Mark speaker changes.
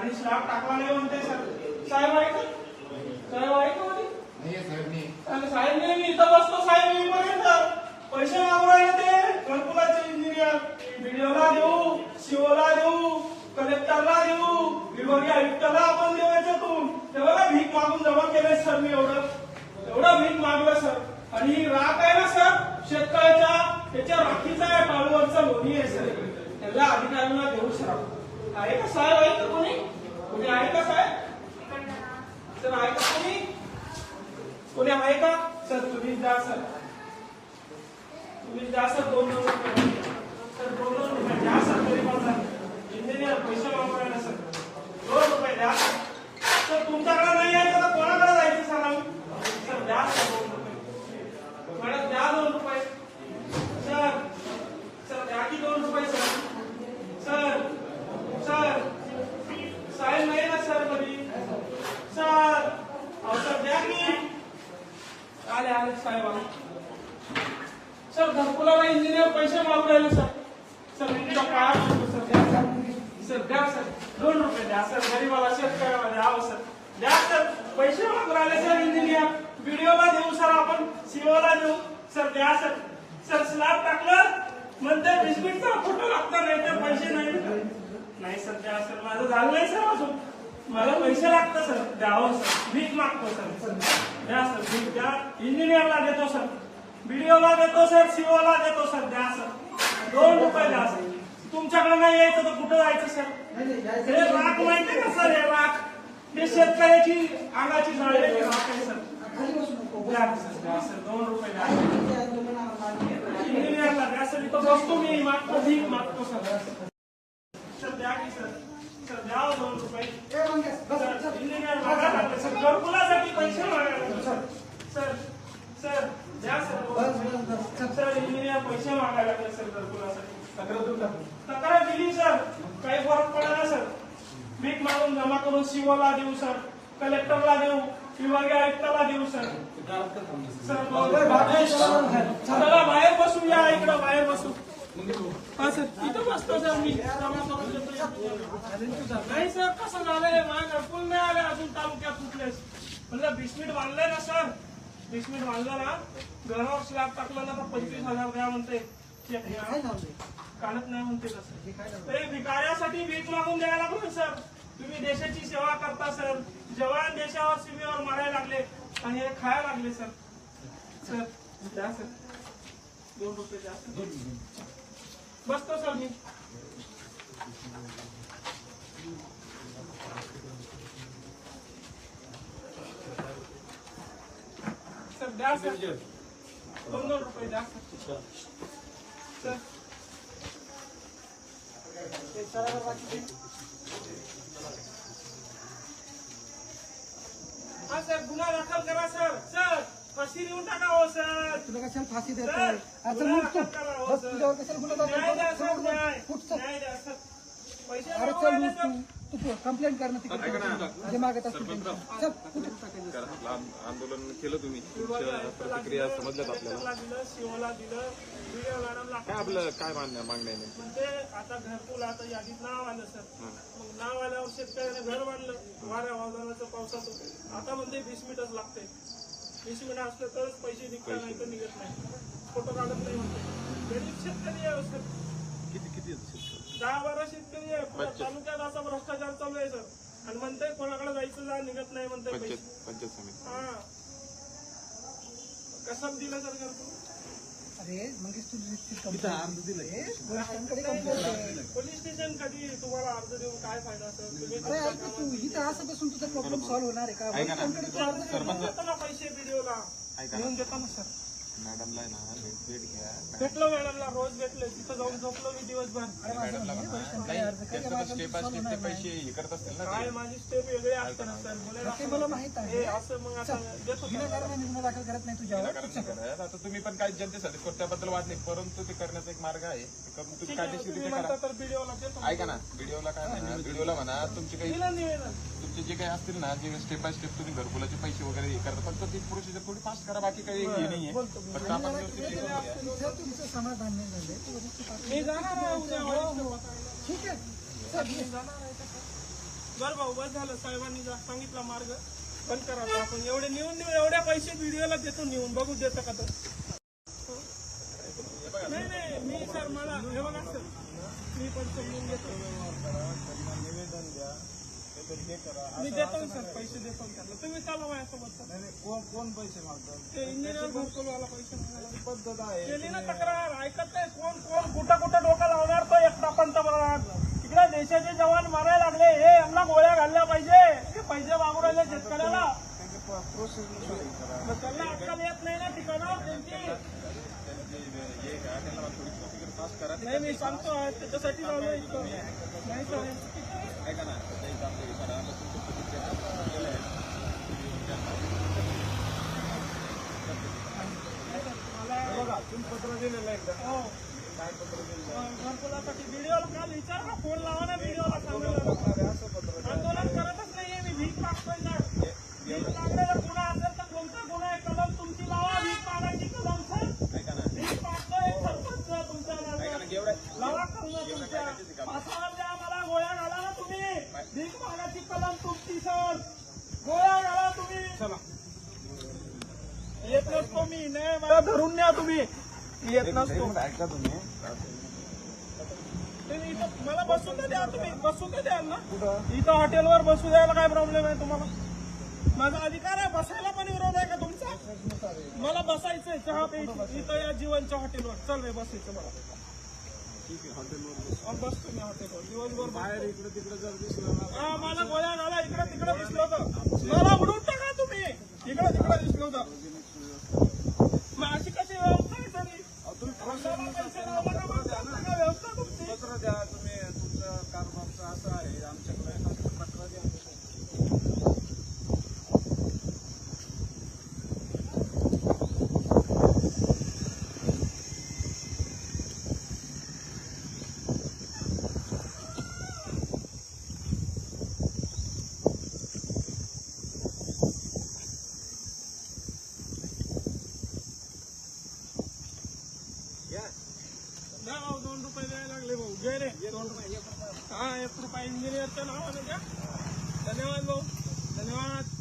Speaker 1: आणि स्लॅब टाकला नाही म्हणते सर. साहेब आहे का साहेब आहे का म्हणे?
Speaker 2: नाहीये साहेब मी
Speaker 1: आणि साहेब मी मी इथं बसतो साहेब येईपर्यंत पैसे मागू ते घरकुलाचे इंजिनियर व्हिडिओला देऊ शिवला देऊ कलेक्टरला देऊ विभागीय आयुक्ताला आपण देऊ याच्यातून ते बघा भीक मागून जमा केले सर मी एवढं. एवढं भीक मागलं सर. आणि ही राख आहे ना सर शेतकऱ्याच्या त्याच्या राखीचा आहे टाळूवरचा लोणी आहे सर. त्याला अधिकाऱ्यांना देऊ सर आपण. आहे का साहेब? आहे का कोणी? कोणी आहे का साहेब? सर आहे का कोणी? कोणी आहे का? सर तुम्ही जा सर. तुम्ही जा सर. दोन दोन सर दोन दोन जा सर. तरी पण सर. इंजिनियर पैसे वापरायला सर दोन रुपये द्या सर तुमच्याकडे नाही आहे तर कोणाकडे जायचं सर आम्ही सर द्या सर दोन रुपये मॅडम द्या दोन रुपये सर सर द्या की दोन रुपये सर सर सर साहेब नाही ना सर कधी सर अहो सर द्या की आले साहेब. सर घरकुलाला इंजिनियर पैसे मागू राहिले सर. सर मी तुझ्या काय सर. द्या सर. सर द्या सर. दोन रुपये द्या सर. गरीबाला शेतकऱ्याला द्यावं हो, सर. द्या सर. पैसे मागू राहिले सर इंजिनियर व्हिडिओला देऊ सर आपण. सीओला देऊ. सर द्या सर. सर स्लॅब टाकलं. म्हणते बिस्किटचा फोटो लागतो नाही तर पैसे नाही. नाही सर द्या सर. माझं झालं नाही सर अजून. मला पैसे लागतं सर. द्यावं सर. भीक मागतो सर. द्या सर. भीक द्या. इंजिनियरला देतो सर. व्हिडिओला देतो सर. सीओला देतो सर. द्या सर. दोन रुपये द्या सर. तुमच्याकडे नाही यायचं तर कुठं जायचं सर? हे राख माहिती का सर? हे राख हे शेतकऱ्याची अंगाची जाळलेली राख आहे सर. द्या सर. द्या सर. दोन रुपये द्या. इंजिनियरला द्या सर. इथं बसतो मी. मागतो भीक मागतो सर सर द्या की सर सर द्या हो दोन रुपये सर, इंजिनियर मागायला लागले सर घरकुलासाठी पैसे मागायला लागले सर सर सर द्या सर दोन रुपये. सर इंजिनियर पैसे मागायला लागले सर तक्रार दिली सर. काही फरक पडला सर. भीक मागून जमा करून सीओला देऊ सर. कलेक्टरला देऊ विभागीय आयुक्ताला देऊ सर. चला बाहेर बसू या इकडं बाहेर बसू हा सर इथं बसतो सर मी. जमा करून देतो. नाही सर कसं झालंय? माझ्या घरकुल नाही आले अजून तालुक्यात कुठलेच म्हणलं बिस्मिट बांधलंय ना सर. बिस्मिट बांधलं ना घरावर स्लॅब टाकलं ना तर पंचवीस हजार द्या म्हणते. चेक घ्या. काढत नाही म्हणते कसं ते भिकाऱ्यासाठी भीक मागून द्यायला लागलो सर. तुम्ही देशाची सेवा करता सर. जवान देशावर सीमेवर मारायला लागले आणि हे खायला लागले सर. सर द्या सर. दोन रुपये द्या सर. बसतो सर मी. सर द्या सर. दोन दोन रुपये द्या सर सर. हा सर गुन्हा दाखल करा सर सर फाशी देऊन टाका हो सर
Speaker 3: तुला कशाला फाशी
Speaker 1: सर, गुन्हा दाखल करा, हो,
Speaker 3: बस
Speaker 1: सर.
Speaker 3: तुझ्यावर कशाला गुन्हा
Speaker 1: न्याय द्या सर न्याय
Speaker 3: उठ,
Speaker 1: न्याय द्या सर पैसे
Speaker 3: अरे चल उठ
Speaker 1: सर.
Speaker 3: तू तू कंप्लेंट कर ना तिकडे मागत असतील चल उठ.
Speaker 4: आंदोलन केलं तुम्ही तुमच्या प्रतिक्रिया समजल्यात आपल्याला
Speaker 1: दिलं दिलं
Speaker 4: काय आपलं काय मान्य मागण्या? आहे नेमकी?
Speaker 1: म्हणजे आता घरकुल आता यादीत नाव आलं सर. मग नाव आल्यावर शेतकऱ्याने घर बांधलं वाऱ्या वादळाचं पावसाचं. आता म्हणते वीस मिनिटच लागते. वीस मिनिट असलं तरच पैसे निघतात नाही तर निघत नाही. फोटो काढत नाही म्हणते. गरीब शेतकरी आहे सर.
Speaker 4: किती किती शेतकरी?
Speaker 1: दहा बारा शेतकरी आहे. पुऱ्या तालुक्यात असा भ्रष्टाचार चालू आहे सर. आणि म्हणते कोणाकडे जायचं जा निघत नाही म्हणते पैसे.
Speaker 4: पंचायत पंचायत समिती.
Speaker 1: हा. कसं दिलं सर घरकुल?
Speaker 3: अरे मंगेश तू कंप्लेंट आहे.
Speaker 1: पोलीस स्टेशन कधी तुम्हाला अर्ज देऊन काय फायदा सर तुम्ही
Speaker 3: अरे यार, तू इथं असं बसून तुझा प्रॉब्लेम सॉल्व्ह होणार आहे का. पोलिसांकडे तू अर्ज
Speaker 1: देऊन देतो ना सर.
Speaker 4: मॅडमला ना भेट भेट घ्या.
Speaker 1: भेटलो मॅडमला रोज भेटले तिथं जाऊन झोपलो मी दिवसभर.
Speaker 4: मॅडमला स्टेप बाय स्टेप ते पैसे हे करत असतील ना
Speaker 1: काय. माझी स्टेप वेगळी असते ना. सर बोलायला
Speaker 3: मला माहीत आहे.
Speaker 1: हे असं मग आता देतो
Speaker 3: गुन्हा दाखल करत नाही
Speaker 4: करत. आता तुम्ही पण काही जनतेसाठी त्याबद्दल वाद नाही परंतु ते करण्याचा एक मार्ग आहे. तुम्ही कायदेशीर
Speaker 1: तुम्ही
Speaker 4: रित्या
Speaker 1: म्हणता
Speaker 4: करा
Speaker 1: तर व्हिडिओला देतो
Speaker 4: ऐका ना व्हिडिओला काय म्हणा व्हिडिओला म्हणा तुमचे काही तुमचे जे काही असतील ना जे स्टेप बाय स्टेप तुम्ही घरकुलाचे पैसे वगैरे हे करता फक्त ती प्रोसिजर थोडी फास्ट करा बाकी काही हे नाहीये.
Speaker 3: तुमचं समाधान नाही ठीक आहे
Speaker 1: बरं भाऊ बस झालं साहेबांनी सांगितला मार्ग बंद करा आपण एवढे नेऊन नेऊन एवढ्या पैसे व्हिडिओला देतो नेऊन बघू देतं का तर नाही नाही मी सर मला हे बघा सर. मी पण समजून घेतो.
Speaker 4: निवेदन द्या काहीतरी हे करा
Speaker 1: मी देतो ना सर पैसे देतो ना त्यांना. तुम्ही चालवा माझ्यासोबत सर.
Speaker 4: नाही, नाही, कोण कोण पैसे मागतात?
Speaker 1: ते इंजिनियर घरकुलवाला पैसे मागायला
Speaker 4: पद्धत आहे.
Speaker 1: केली ना तक्रार ऐकत नाही कोण कोण कुठं कुठं डोकं लावणार तो एकटा पंतप्रधान तिकडे देशाचे जवान मारायला लागले. हे यांना गोळ्या घालल्या पाहिजे. हे पैसे मागू राहिले शेतकऱ्याला.
Speaker 4: त्यांची प्रोसेस
Speaker 1: मग त्यांना अक्कल येत नाही ना ठिकाणावर त्यांची. नाही मी सांगतो त्याच्यासाठी इतकं नाही सर
Speaker 4: ऐका ना काही काम हे करा आता तुमचं प्रतिक्रिया केलं आहे बघा तुम्ही पत्र दिलेलं आहे एकदा
Speaker 1: हो
Speaker 4: काय पत्र दिलेलं
Speaker 1: घरकुलासाठी व्हिडिओला काल विचार ना फोन लावा ना व्हिडिओला सांगायला
Speaker 4: आहे असं पत्र
Speaker 1: आंदोलन करतच नाहीये मी भीक मागतोय सर भीक मागण्याचा गुन्हा असेल तर कोणता गुन्हा आहे कलम तुमची लावा भीक मागायची कलम सर
Speaker 4: ऐका ना
Speaker 1: भीक मागतोय सरपंच तुमच्या
Speaker 4: ऐका ना
Speaker 1: नावावर.
Speaker 4: एवढ्या
Speaker 1: लावा करून तुमच्या पासवान द्या मला गोळ्या घाला ना तुम्ही भीक मागायची कलम तुमची सर गोळ्या घाला तुम्ही चला येत नसतो मी नाही मला. धरून न्या तुम्ही. येत नसतो.
Speaker 4: ऐका तुम्ही
Speaker 1: तुम्ही इथं मला बसून तर द्या तुम्ही बसून तर द्याल ना. इथं हॉटेलवर बसू द्यायला काय प्रॉब्लेम आहे तुम्हाला? माझा अधिकार आहे बसायला पण विरोध आहे का तुमचा? मला बसायचंय चहा प्यायची इथं या जीवनच्या हॉटेलवर. चल रे बसायचं मला. बसतो मी हॉटेलवर. दिवसभर बाहेर
Speaker 4: इकडे तिकडे जर दिसलं ना
Speaker 1: हा मला गोळ्या घाला इकडे तिकडे दिसलं होतं. मला उडून टाका तुम्ही. इकडे तिकडे दिसलं होतं मग अशी कशी व्यवस्था आहे सगळी
Speaker 4: तुम्ही
Speaker 1: माणसाला पैसे लावला का मग चालतं का व्यवस्था तुमची
Speaker 4: पत्र द्या तुम्ही तुमचं कारभारचं असं आहे आमच्याकडे असं पत्र द्या
Speaker 1: द्या भाऊ दोन रुपये द्यायला लागले भाऊ. घे रे. दोन रुपये हा एक रुपये इंजिनियरच्या नावाने का धन्यवाद भाऊ. धन्यवाद.